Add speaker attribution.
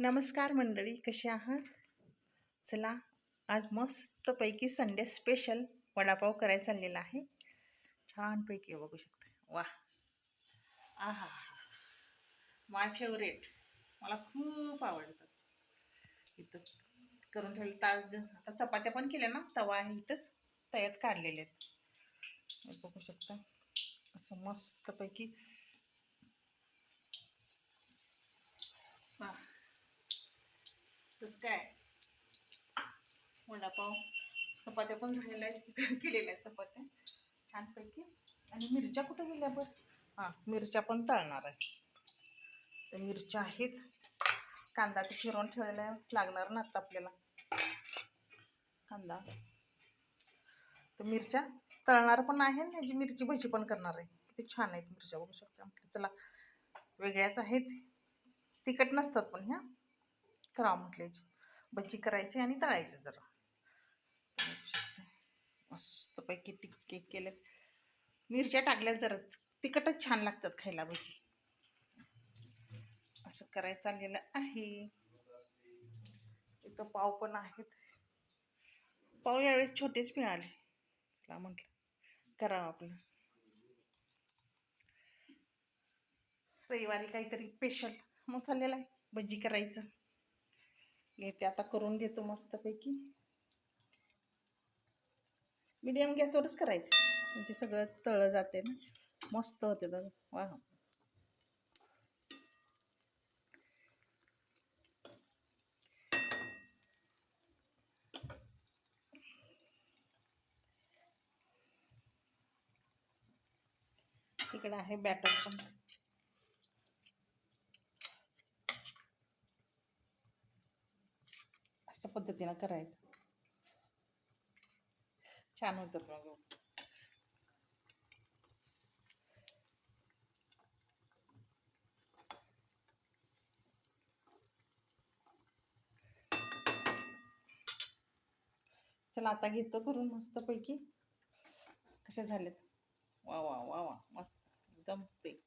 Speaker 1: नमस्कार मंडळी कसे आहात? चला आज मस्तपैकी संडे स्पेशल वडापाव करायला चाललेला आहे. छानपैकी बघू शकता. वा. आहा. माय फेवरेट मला खूप आवडतं. इथं करून ठेवलं ताट आता चपात्या पण केल्या ना तवा आहे इथंच. तयात काढलेले आहेत. बघू शकता. असं मस्तपैकी वा तसं काय? वडापाव चपात्या पण झालेल्या आहेत. केलेल्या आहेत चपात्या. छानपैकी. आणि मिरच्या कुठे गेल्या बरं? हां मिरच्या पण तळणार आहे. तर मिरच्या आहेत. कांदा ते फिरवून ठेवायला लागणार ना आता आपल्याला. कांदा. तर मिरच्या तळणार पण आहे ना याची मिरची भजी पण करणार आहे. किती छान आहेत मिरच्या. बघू शकता चला वेगळ्याच आहेत. तिखट नसतात पण ह्या. करावं म्हटलं भजी करायची आणि तळायची जरा. मस्तपैकी टिक्के केले मिरच्या टाकल्या जरा. तिखटच छान लागतात खायला भजी असं करायचं चाललेलं आहे. इथं पाव पण आहेत. पाव यावेळेस छोटेच मिळाले. चला म्हटलं करावं आपलं. रविवारी काहीतरी स्पेशल मग चाललेलं आहे. भजी करायचं. घेते. आता करून घेतो मस्तपैकी. मिडियम गॅसवरच करायचं. म्हणजे सगळं तळं जाते ना. मस्त होते तर. वा. तिकडं आहे बॅटर पण. अशा पद्धतीनं करायचं? छान होतात मग चला आता घेतो करून मस्तपैकी. कसे झालेत? वा वा वा वा मस्त. एकदम ते.